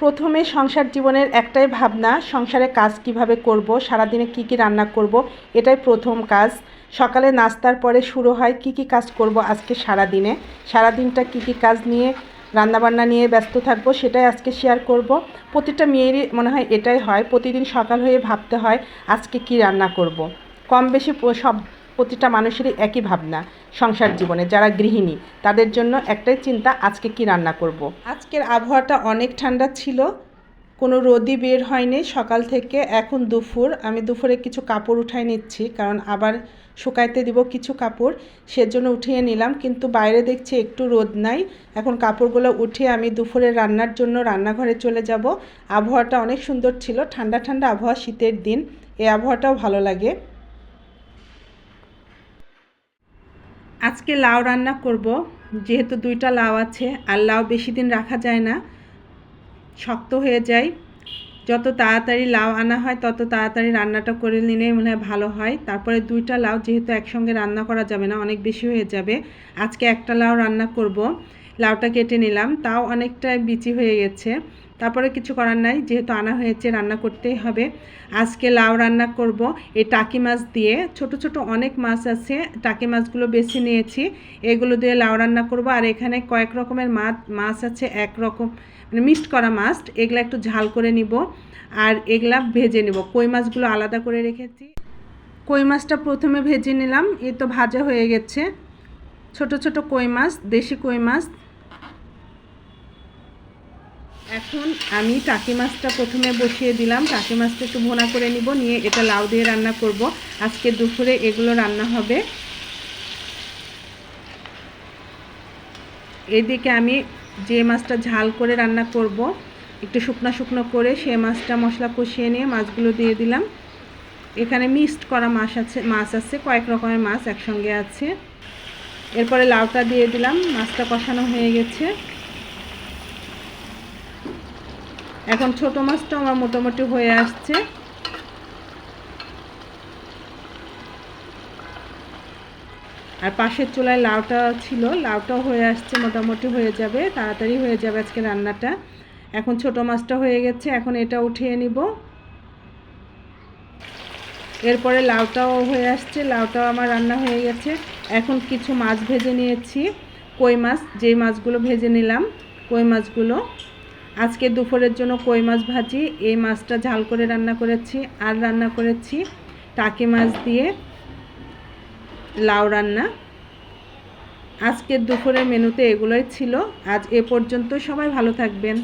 প্রথমে সংসার জীবনের একটাই ভাবনা, সংসারে কাজ কীভাবে করব, সারাদিনে কি কি রান্না করব, এটাই প্রথম কাজ সকালে নাস্তার পরে শুরু হয় কি কি কাজ করব আজকে সারাদিনে, সারাদিনটা কি কি কাজ নিয়ে, রান্নাবান্না নিয়ে ব্যস্ত থাকব সেটাই আজকে শেয়ার করব প্রতিটা মেয়েরই মনে হয় এটাই হয়, প্রতিদিন সকাল হয়ে ভাবতে হয় আজকে কি রান্না করব। কম বেশি সব প্রতিটা মানুষেরই একই ভাবনা, সংসার জীবনে। যারা গৃহিণী, তাদের জন্য একটাই চিন্তা, আজকে কি রান্না করব। আজকের আবহাওয়াটা অনেক ঠান্ডা ছিল, কোনো রোদই বের হয়নি। সকাল থেকে এখন দুপুর, আমি দুপুরে কিছু কাপড় উঠাই নিচ্ছি, কারণ আবার শুকাইতে দিব কিছু কাপড়, সেজন্য উঠিয়ে নিলাম। কিন্তু বাইরে দেখছি একটু রোদ নাই। এখন কাপড়গুলো উঠিয়ে আমি দুপুরে রান্নার জন্য রান্নাঘরে চলে যাব। আবহাওয়াটা অনেক সুন্দর ছিল। ঠান্ডা ঠান্ডা আবহাওয়া শীতের দিন। এই আবহাওয়াটাও ভালো লাগে। আজকে লাউ রান্না করব। যেহেতু দুইটা লাউ আছে, আর লাউ বেশি দিন রাখা যায় না, শক্ত হয়ে যায়। যত তাড়াতাড়ি লাউ আনা হয়, তত তাড়াতাড়ি রান্নাটা করে নিলে মনে হয় ভালো হয়। তারপরে দুইটা লাউ যেহেতু একসঙ্গে রান্না করা যাবে না, অনেক বেশি হয়ে যাবে। আজকে একটা লাউ রান্না করব। লাউটা কেটে নিলাম। তাও অনেকটা বিচি হয়ে গেছে। তারপরে কিছু করার নাই, যেহেতু আনা হয়েছে, রান্না করতেই হবে। আজকে লাউ রান্না করব এই টাকি মাছ দিয়ে। ছোট ছোট অনেক মাছ আছে, টাকি মাছগুলো বেছে নিয়েছি। এগুলো দিয়ে লাউ রান্না করব। আর এখানে কয়েক রকমের মাছ মাছ আছে, এক রকম মানে মিক্সড করা মাছ। এগুলা একটু ঝাল করে নিব আর এগুলা ভেজে নিব। কই মাছগুলো আলাদা করে রেখেছি। কই মাছটা প্রথমে ভেজে নিলাম। এই তো ভাজা হয়ে গেছে। ছোট ছোট কই মাছ, দেশি কই মাছ এখন আমি টাকি মাছটা প্রথমে বসিয়ে দিলাম। টাকি মাছটা একটু ভোনা করে নিব, নিয়ে এটা লাউ দিয়ে রান্না করব। আজকে দুপুরে এগুলো রান্না হবে। এদিকে আমি যে মাছটা ঝাল করে রান্না করব, একটু শুকনো শুকনো করে সে মাছটা মশলা কষিয়ে নিয়ে মাছগুলো দিয়ে দিলাম। এখানে মিক্সড করা মাছ আছে মাছ আছে, কয়েক রকমের মাছ একসঙ্গে আছে। এরপরে লাউটা দিয়ে দিলাম, মাছটা কষানো হয়ে গেছে। এখন ছোট মাছটা আমার মোটামুটি হয়ে আসছে। আর পাশের চুলায় লাউটা ছিল, লাউটাও হয়ে আসছে, মোটামুটি হয়ে যাবে, তাড়াতাড়ি হয়ে যাবে আজকে রান্নাটা। এখন ছোট মাছটা হয়ে গেছে, এখন এটা উঠিয়ে নিব। এরপরে লাউটাও হয়ে আসছে, লাউটাও আমার রান্না হয়ে গেছে। এখন কিছু মাছ ভেজে নিয়েছি, কই মাছ, যেই মাছগুলো ভেজে নিলাম, কই মাছগুলো। আজকে দুপুরের জন্য কই মাছ ভাজি। এই মাছটা ঝাল করে রান্না করেছি। আর রান্না করেছি টাকি মাছ দিয়ে লাউ রান্না। আজকের দুপুরের মেনুতে এগুলোই ছিল। আজ এ পর্যন্ত সবাই ভালো থাকবেন।